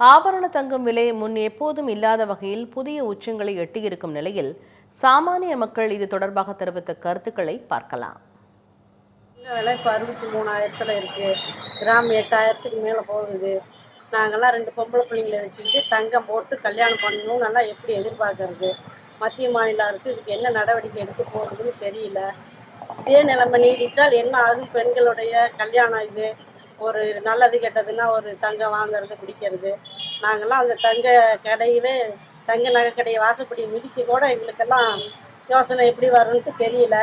ஆபரண தங்கம் விலை முன் எப்போதும் இல்லாத வகையில் புதிய உச்சங்களை எட்டியிருக்கும் நிலையில் சாமானிய மக்கள் இது தொடர்பாக தெரிவித்த கருத்துக்களை பார்க்கலாம். விலை இப்போ அறுபத்தி மூணாயிரத்தில் இருக்குது கிராம் எட்டாயிரத்துக்கு மேலே போகுது. நாங்கள்லாம் ரெண்டு பொம்பளை பிள்ளைங்களை வச்சுக்கிட்டு தங்கம் போட்டு கல்யாணம் பண்ணணும் நல்லா எப்படி எதிர்பார்க்கறது? மத்திய மாநில அரசு இதுக்கு என்ன நடவடிக்கை எடுக்க போகிறதுன்னு தெரியல. இதே நிலைமை நீடித்தால் என்ன ஆகும்? பெண்களுடைய கல்யாணம் இது ஒரு நல்லது கெட்டதுன்னா ஒரு தங்கம் வாங்குறது பிடிக்கிறது நாங்கள்லாம் அந்த தங்க கடையிலே தங்க நகை கடையை வாசப்படி மிதிக்க கூட எங்களுக்கெல்லாம் யோசனை எப்படி வரும்ன்ட்டு தெரியல.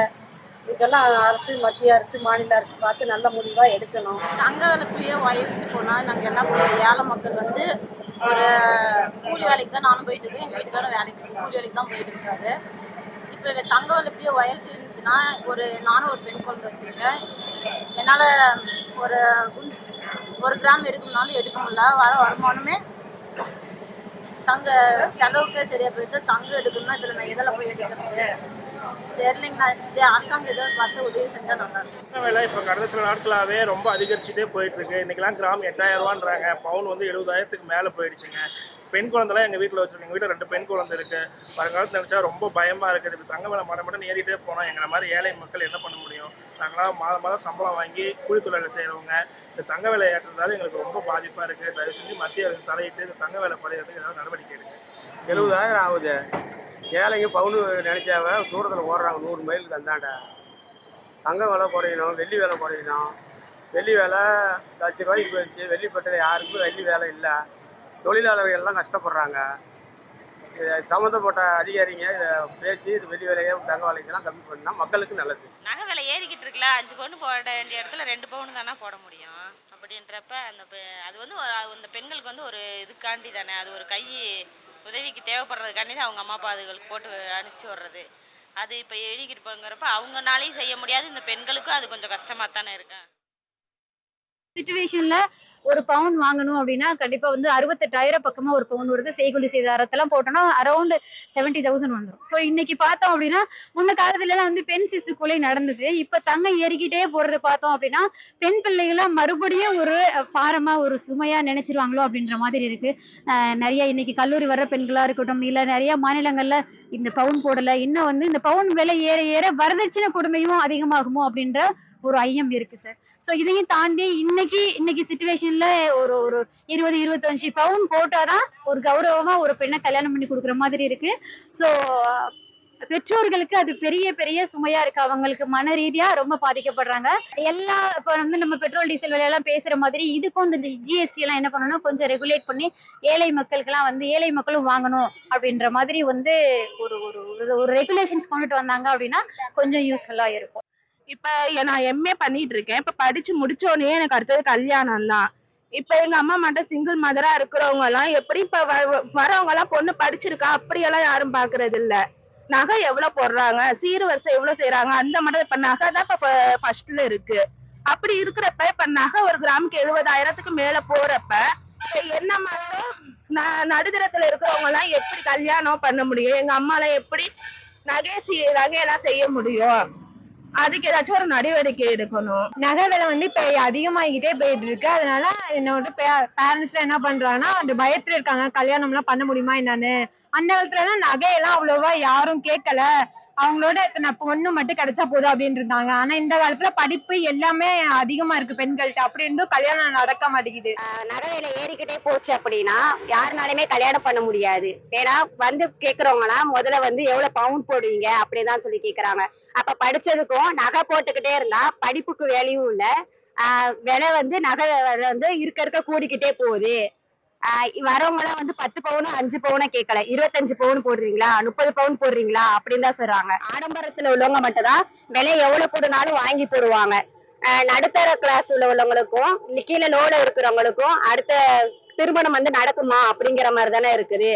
இதுக்கெல்லாம் அரசு மத்திய அரசு மாநில அரசு பார்த்து நல்ல முடிவாக எடுக்கணும். தங்க விலைக்குள்ளேயே உயர்த்தி போனால் நாங்கள் என்ன பண்ணுவோம்? ஏழை மக்கள் வந்து ஒரு கூலி வேலைக்கு தான் நானும் போயிட்டு இருக்கேன். எங்கள் வீட்டுக்காரரும் வேலைக்கு கூலி வேலைக்கு தான் போயிட்டு இருக்காரு. இப்போ தங்க விலைக்குள்ளேயே வயலுக்கு இருந்துச்சுன்னா ஒரு நானும் ஒரு பெண் குழந்தை வச்சுருக்கேன். என்னால் ஒரு ஒரு கிராம் எடுக்கணும்னாலும் எடுக்க முடியல. வர வருமானமே தங்க செலவுக்கே சரியா போயிட்டு தங்க எடுக்கணும்னா இதில் நான் எதில் போய் எடுக்கிறது தெரியலைங்கண்ணா இது அரசாங்கம் ஏதோ பார்த்து உதவி செஞ்சால் நல்லா இருக்கும். விலை இப்போ கடந்த சில நாட்களாகவே ரொம்ப அதிகரிச்சுட்டே போயிட்டுருக்கு இன்றைக்கெலாம் கிராம் எட்டாயிரம் ரூபான்றாங்க. பவுன் வந்து எழுபதாயிரத்துக்கு மேலே போயிடுச்சுங்க. பெண் குழந்தைலாம் எங்கள் வீட்டில் வச்சிருக்கோம். எங்கள் வீட்டில் ரெண்டு பெண் குழந்தை இருக்கு. வருங்காலத்தில் நினச்சா ரொம்ப பயமாக இருக்குது. இப்போ தங்க விலை மடம் மட்டும் ஏறிட்டே போனால் எங்களை மாதிரி ஏழை மக்கள் என்ன பண்ண முடியும்? நாங்களாம் மாதம் மாதம் சம்பளம் வாங்கி கூலி தொழிலை செய்கிறவங்க இந்த தங்க விலை ஏற்றதால எங்களுக்கு ரொம்ப பாதிப்பாக இருக்குது தயவு செஞ்சு மத்திய அரசு தலையிட்டு இந்த தங்க விலை குறையிறதுக்கு ஏதாவது நடவடிக்கை இருக்குது எழுபதாயிரம் ஆகுது. ஏழைங்க பவுனு நினைச்சாவ தூரத்தில் ஓடுறாங்க. நூறு மைலுக்கு அந்தாண்ட தங்க விலை குறையணும் வெள்ளி விலை குறையணும். வெள்ளி வேலை லட்ச ரூபாய்க்கு போயிடுச்சு. வெள்ளி பட்டில் யாருக்கும் வெள்ளி வேலை இல்லை. தொழிலாளர்கள் எல்லாம் கஷ்டப்படுறாங்க. இது சம்மந்தப்பட்ட அதிகாரிங்க இதை பேசி இது வெள்ளி விலையை தங்க விலைக்கெல்லாம் கம்மி பண்ணால் மக்களுக்கு நல்லது. நகை விலை ஏறிக்கிட்டு இருக்குல்ல அஞ்சு பவுன் போட வேண்டிய இடத்துல ரெண்டு பவுன் தானே போட முடியும். அப்படின்றப்ப அந்த பெ- அது வந்து ஒரு அந்த பெண்களுக்கு வந்து ஒரு இதுக்காண்டி தானே. அது ஒரு கை உதவிக்கு தேவைப்படுறதுக்காண்டி தான் அவங்க அம்மா அப்பா அதுகளுக்கு போட்டு அனுப்பிச்சி விட்றது. அது இப்போ எழுதிக்கிட்டு போங்கிறப்ப அவங்கனாலையும் செய்ய முடியாது. இந்த பெண்களுக்கும் அது கொஞ்சம் கஷ்டமாக தானே இருக்கு சுச்சுவேஷன்ல ஒரு பவுன் வாங்கணும் அப்படின்னா கண்டிப்பா வந்து அறுபத்தெட்டாயிரம் பக்கமா ஒரு பவுன் வருது. செய்கூலி சேதாரத்தெல்லாம் போட்டோம்னா அரௌண்ட் செவன்டி தௌசண்ட் வந்துடும் ஸோ இன்னைக்கு பார்த்தோம் அப்படின்னா முன்ன காலத்துல எல்லாம் வந்து பெண் சிசு கொலை நடந்தது. இப்ப தங்க ஏறிக்கிட்டே போறது பார்த்தோம் அப்படின்னா பெண் பிள்ளைகளை மறுபடியும் ஒரு பாரமா ஒரு சுமையா நினைச்சிருவாங்களோ அப்படின்ற மாதிரி இருக்கு. நிறைய இன்னைக்கு கல்லூரி வர்ற பெண்களா இருக்கட்டும் இல்ல நிறைய மாநிலங்கள்ல இந்த பவுன் போடல இன்னும் வந்து இந்த பவுன் விலை ஏற ஏற வரதட்சணை கொடுமையும் அதிகமாகுமோ அப்படின்ற ஒரு ஐயம் இருக்கு சார் ஸோ இதையும் தாண்டி இன்னைக்கு இன்னைக்கு சுச்சுவேஷன் சுச்சுவேஷன்ல ஒரு ஒரு இருபது இருபத்தஞ்சு பவுன் போட்டாதான் ஒரு கௌரவமா ஒரு பெண்ணை கல்யாணம் பண்ணி கொடுக்குற மாதிரி இருக்கு. ஸோ பெற்றோர்களுக்கு அது பெரிய பெரிய சுமையா இருக்கு. அவங்களுக்கு மன ரீதியா ரொம்ப பாதிக்கப்படுறாங்க. எல்லா இப்போ வந்து நம்ம பெட்ரோல் டீசல் விலையெல்லாம் பேசுற மாதிரி இதுக்கும் இந்த ஜிஎஸ்டி எல்லாம் என்ன பண்ணணும்? கொஞ்சம் ரெகுலேட் பண்ணி ஏழை மக்களுக்கெல்லாம் வந்து ஏழை மக்களும் வாங்கணும் அப்படின்ற மாதிரி வந்து ஒரு ஒரு ஒரு- ஒரு ரெகுலேஷன்ஸ் கொண்டுட்டு வந்தாங்க அப்படின்னா கொஞ்சம் யூஸ்ஃபுல்லா இருக்கும். இப்ப நான் எம்ஏ பண்ணிட்டு இருக்கேன். இப்ப படிச்சு முடிச்ச உடனே எனக்கு அடுத்தது கல்யாணம் தான் இப்ப எங்க அம்மா மட்டும் சிங்கிள் மதரா இருக்கிறவங்க எல்லாம் எப்படி இப்ப வ- வரவங்க எல்லாம் பொண்ணு படிச்சிருக்கா? அப்படியெல்லாம் யாரும் பாக்குறது இல்ல நகை எவ்வளவு போடுறாங்க? சீர் வரிசை எவ்வளவு செய்யறாங்க அந்த மாதிரி இப்ப நகை தான் இப்ப ஃபர்ஸ்ட்ல இருக்கு. அப்படி இருக்கிறப்ப இப்ப நகை ஒரு கிராமுக்கு எழுபதாயிரத்துக்கு மேல போறப்ப என்ன மாதிரி ந- இருக்கிறவங்க எல்லாம் எப்படி கல்யாணம் பண்ண முடியும்? எங்க அம்மாலாம் எப்படி நகை நகையெல்லாம் செய்ய முடியும்? அதுக்கு ஏதாச்சும் ஒரு நடவடிக்கை எடுக்கணும். நகை விலை வந்து இப்ப அதிகமாகிட்டே போயிட்டு இருக்கு அதனால என்னோட பேரண்ட்ஸ் என்ன பண்றாங்கன்னா அந்த பயத்துல இருக்காங்க. கல்யாணம் எல்லாம் பண்ண முடியுமா என்னன்னு. அந்த காலத்துல எல்லாம் நகையெல்லாம் அவ்வளவா யாரும் கேட்கல அவங்களோட நான் பொண்ணு மட்டும் கிடைச்சா போதும் அப்படின்னு இருந்தாங்க. ஆனா இந்த காலத்துல படிப்பு எல்லாமே அதிகமா இருக்கு பெண்கள்கிட்ட அப்படி இருந்தும் கல்யாணம் நடக்க மாட்டேங்குது. நகை ஏறிக்கிட்டே போச்சு அப்படின்னா யாருனாலுமே கல்யாணம் பண்ண முடியாது. ஏன்னா வந்து கேக்குறவங்கலாம் முதல்ல வந்து எவ்வளவு பவுன் போடுவீங்க அப்படிதான் சொல்லி கேக்குறாங்க. அப்ப படிச்சதுக்கும் நகை போட்டுக்கிட்டே இருந்தா படிப்புக்கு வேலையும் இல்ல. ஆஹ் விலை வந்து நகை வந்து இருக்க இருக்க கூடிக்கிட்டே போகுது. வரவங்க எல்லாம் வந்து பத்து பவுனும் அஞ்சு பவுனும் கேட்கல இருபத்தஞ்சு பவுன் போடுறீங்களா? முப்பது பவுன் போடுறீங்களா? அப்படின்னு தான் சொல்றாங்க. ஆடம்பரத்துல உள்ளவங்க மட்டும் தான் விலை எவ்வளவு போடுனாலும் வாங்கி போடுவாங்க. நடுத்தர கிளாஸ் உள்ளவங்களுக்கும் கீழே லோல இருக்கிறவங்களுக்கும் அடுத்த திருமணம் வந்து நடக்குமா அப்படிங்கிற மாதிரி தானே இருக்குது.